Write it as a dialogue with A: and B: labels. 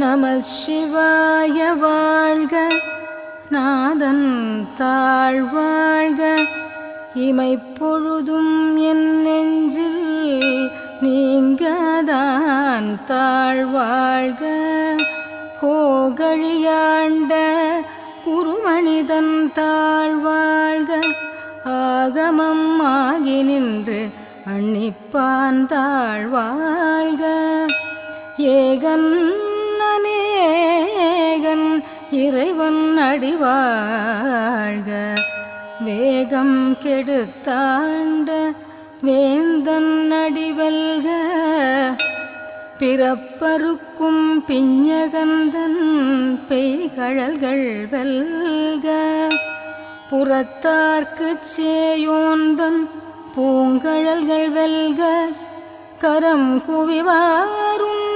A: நம சிவாய வாழ்க. நாதன் தாழ்வாழ்க இமைப்பொழுதும் என் நெஞ்சில் நீங்கதான் தாழ்வாழ்க கோகழியாண்ட குருமணிதன் தாழ்வாழ்க ஆகமம் ஆகி நின்று அன்னிப்பான் தாழ்வாழ்க ஏகன் இறைவன் அடிவாழ்க. வேகம் கெடுத்தாண்ட வேந்தன் அடிவல்க. பிறப்பருக்கும் பிஞ்சகந்தன் பெய்கழல்கள் வெல்க. புறத்தார்க்கு சேயோந்தன் பூங்கழல்கள் வெல்க. கரம் குவிவாரும்